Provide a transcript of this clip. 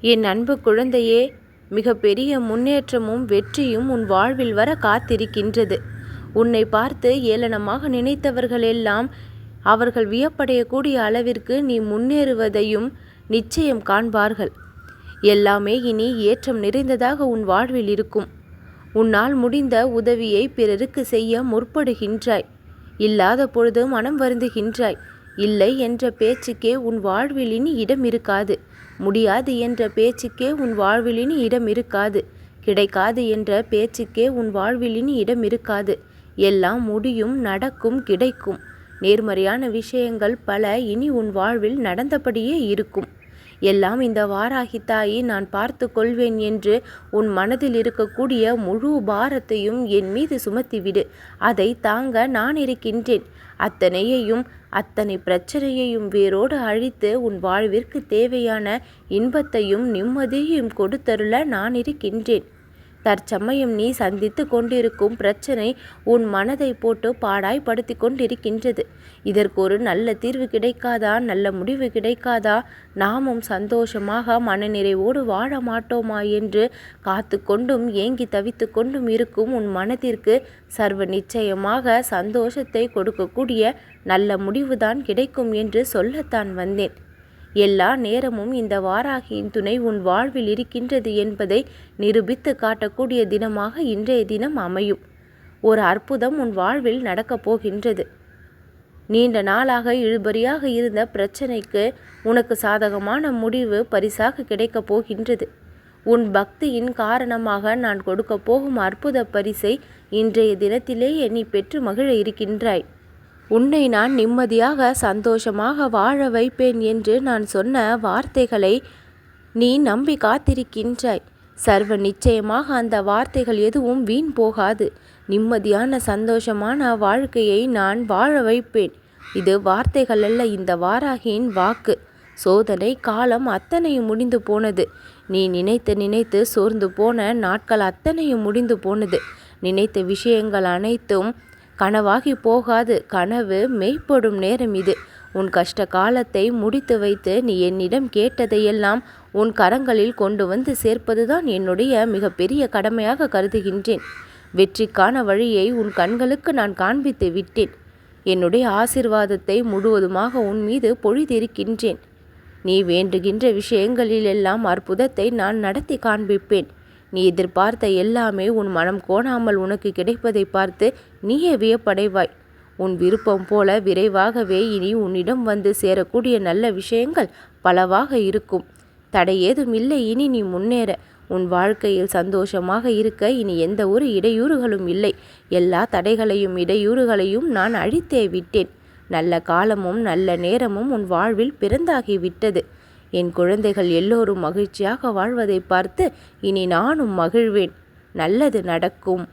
என் அன்பு குழந்தையே மிக பெரிய முன்னேற்றமும் வெற்றியும் உன் வாழ்வில் வர காத்திருக்கின்றது. உன்னை பார்த்து ஏளனமாக நினைத்தவர்களெல்லாம் அவர்கள் வியப்படையக்கூடிய அளவிற்கு நீ முன்னேறுவதையும் நிச்சயம் காண்பார்கள். எல்லாமே இனி ஏற்றம் நிறைந்ததாக உன் வாழ்வில் இருக்கும். உன்னால் முடிந்த உதவியை பிறருக்கு செய்ய முற்படுகின்றாய். இல்லாத பொழுது மனம் வருந்துகின்றாய். இல்லை என்ற பேச்சுக்கே உன் வாழ்விலினி இடம் இருக்காது. முடியாது என்ற பேச்சுக்கே உன் வாழ்விலினி இடம் இருக்காது. கிடைக்காது என்ற பேச்சுக்கே உன் வாழ்விலினி இடம் இருக்காது. எல்லாம் முடியும் நடக்கும் கிடைக்கும். நேர்மறையான விஷயங்கள் பல இனி உன் வாழ்வில் நடந்தபடியே இருக்கும். எல்லாம் இந்த வாராகி தாயை நான் பார்த்து கொள்வேன் என்று உன் மனதில் இருக்கக்கூடிய முழு பாரத்தையும் என் மீது சுமத்திவிடு. அதை தாங்க நான் இருக்கின்றேன். அத்தனையையும் அத்தனை பிரச்சனையையும் வேரோடு அழித்து உன் வாழ்விற்கு தேவையான இன்பத்தையும் நிம்மதியையும் கொடுத்தருள நான் இருக்கின்றேன். தற்சமயம் நீ சந்தித்து கொண்டிருக்கும் பிரச்சனை உன் மனதை போட்டு பாடாய்படுத்தி கொண்டிருக்கின்றது. இதற்கு ஒரு நல்ல தீர்வு கிடைக்காதா? நல்ல முடிவு கிடைக்காதா? நாமும் சந்தோஷமாக மனநிறைவோடு வாழ மாட்டோமா என்று காத்து கொண்டும் ஏங்கி தவித்து கொண்டும் இருக்கும் உன் மனதிற்கு சர்வ நிச்சயமாக சந்தோஷத்தை கொடுக்கக்கூடிய நல்ல முடிவுதான் கிடைக்கும் என்று சொல்லத்தான் வந்தேன். எல்லா நேரமும் இந்த வாராகியின் துணை உன் வாழ்வில் இருக்கின்றது என்பதை நிரூபித்து காட்டக்கூடிய தினமாக இன்றைய தினம் அமையும். ஒரு அற்புதம் உன் வாழ்வில் நடக்கப் போகின்றது. நீண்ட நாளாக இழுபறியாக இருந்த பிரச்சனைக்கு உனக்கு சாதகமான முடிவு பரிசாக கிடைக்கப் போகின்றது. உன் பக்தியின் காரணமாக நான் கொடுக்கப் போகும் அற்புத பரிசை இன்றைய தினத்திலேயே நீ பெற்று மகிழ இருக்கின்றாய். உன்னை நான் நிம்மதியாக சந்தோஷமாக வாழ வைப்பேன் என்று நான் சொன்ன வார்த்தைகளை நீ நம்பி காத்திருக்கின்றாய். சர்வ நிச்சயமாக அந்த வார்த்தைகள் எதுவும் வீண் போகாது. நிம்மதியான சந்தோஷமான வாழ்க்கையை நான் வாழ வைப்பேன். இது வார்த்தைகள் அல்ல இந்த வாராகியின் வாக்கு. சோதனை காலம் அத்தனையும் முடிந்து போனது. நீ நினைத்து நினைத்து சோர்ந்து போன நாட்கள் அத்தனையும் முடிந்து போனது. நினைத்த விஷயங்கள் அனைத்தும் கனவாகி போகாது. கனவு மெய்ப்படும் நேரம் இது. உன் கஷ்ட காலத்தை முடித்து வைத்து நீ என்னிடம் கேட்டதையெல்லாம் உன் கரங்களில் கொண்டு வந்து சேர்ப்பதுதான் என்னுடைய மிகப்பெரிய கடமையாக கருதுகின்றேன். வெற்றிக்கான வழியை உன் கண்களுக்கு நான் காண்பித்து விட்டேன். என்னுடைய ஆசிர்வாதத்தை முழுவதுமாக உன் மீது பொழிதிருக்கின்றேன். நீ வேண்டுகின்ற விஷயங்களிலெல்லாம் அற்புதத்தை நான் நடத்தி காண்பிப்பேன். நீ எதிர்பார்த்த எல்லாமே உன் மனம் கோணாமல் உனக்கு கிடைப்பதை பார்த்து நீயே வியப்படைவாய். உன் விருப்பம் போல விரைவாகவே இனி உன்னிடம் வந்து சேரக்கூடிய நல்ல விஷயங்கள் பலவாக இருக்கும். தடை ஏதும் இல்லை இனி நீ முன்னேற. உன் வாழ்க்கையில் சந்தோஷமாக இருக்க இனி எந்த ஒரு இடையூறுகளும் இல்லை. எல்லா தடைகளையும் இடையூறுகளையும் நான் அழித்தே விட்டேன். நல்ல காலமும் நல்ல நேரமும் உன் வாழ்வில் பிறந்தாகிவிட்டது. என் குழந்தைகள் எல்லோரும் மகிழ்ச்சியாக வாழ்வதை பார்த்து இனி நானும் மகிழ்வேன். நல்லது நடக்கும்.